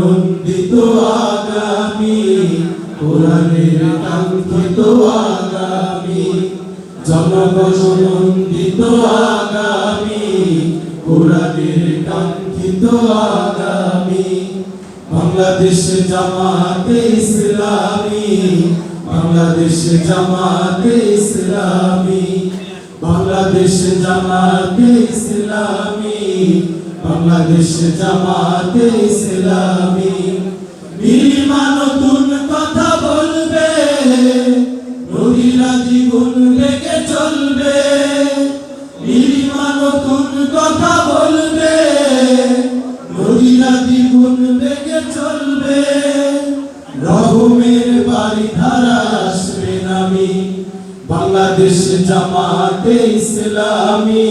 নন্দিত আগামী, কোরআনের কাঙ্ক্ষিত আগামী জনগণ আগামী, কোরআনের কাঙ্ক্ষিত আগামী, বাংলাদেশ জামাতে ইসলামী, বাংলাদেশ জামাতে ইসলামী, বাংলাদেশ জামাতে ইসলামী বাংলাদেশ জামাতে ইসলামী নীলিমা নতুন কথা বলবে। নদীরা জীবন লেগে চলবে। নীলিমা নতুন কথা বলবে। নদীরা জীবন লেগে চলবে। রহমের বাড়ি ধারা আসবে নামি। বাংলাদেশ জামাতে ইসলামী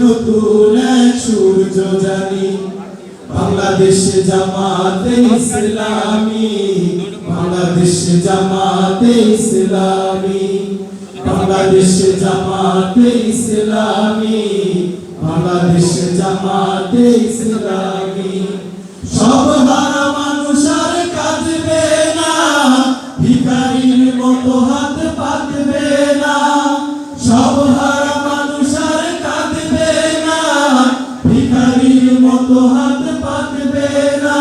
নতুন সূর্য জানি। বাংলাদেশে জামাতে ইসলামী, বাংলাদেশে জামাতে ইসলামী, বাংলাদেশে জামাতে ইসলামী, বাংলাদেশে জামাতে ইসলামী। সব মতো হাত পাতবে না।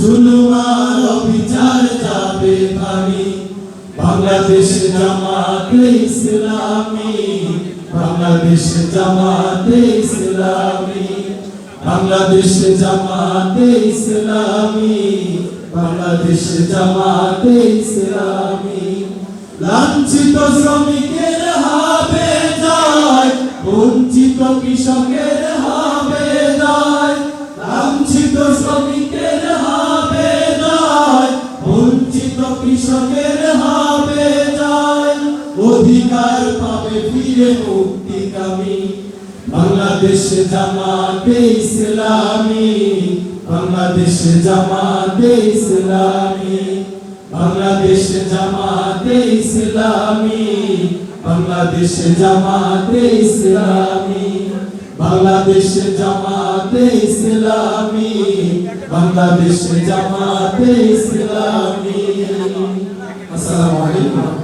জুলুমার অবিচার যাবে ভাবি বাংলাদেশ ইসলামী বাংলাদেশ ইসলামী বাংলাদেশ ইসলামী, বাংলাদেশ জামাতে ইসলামী। লাঞ্ছিত শ্রমিকের হবে জয় বঞ্চিত কৃষকের হবে কৃষকের হবে জয় অধিকার পাবে ফিরে মুক্তিকামী বাংলাদেশ জামাতে ইসলামী, বাংলাদেশ জামাতে ইসলামী। বাংলাদেশ জামাতে ইসলামী, বাংলাদেশ জামাতে ইসলামী। বাংলাদেশ জামাতে ইসলামী, বাংলাদেশ জামাতে ইসলামী। السلام عليكم.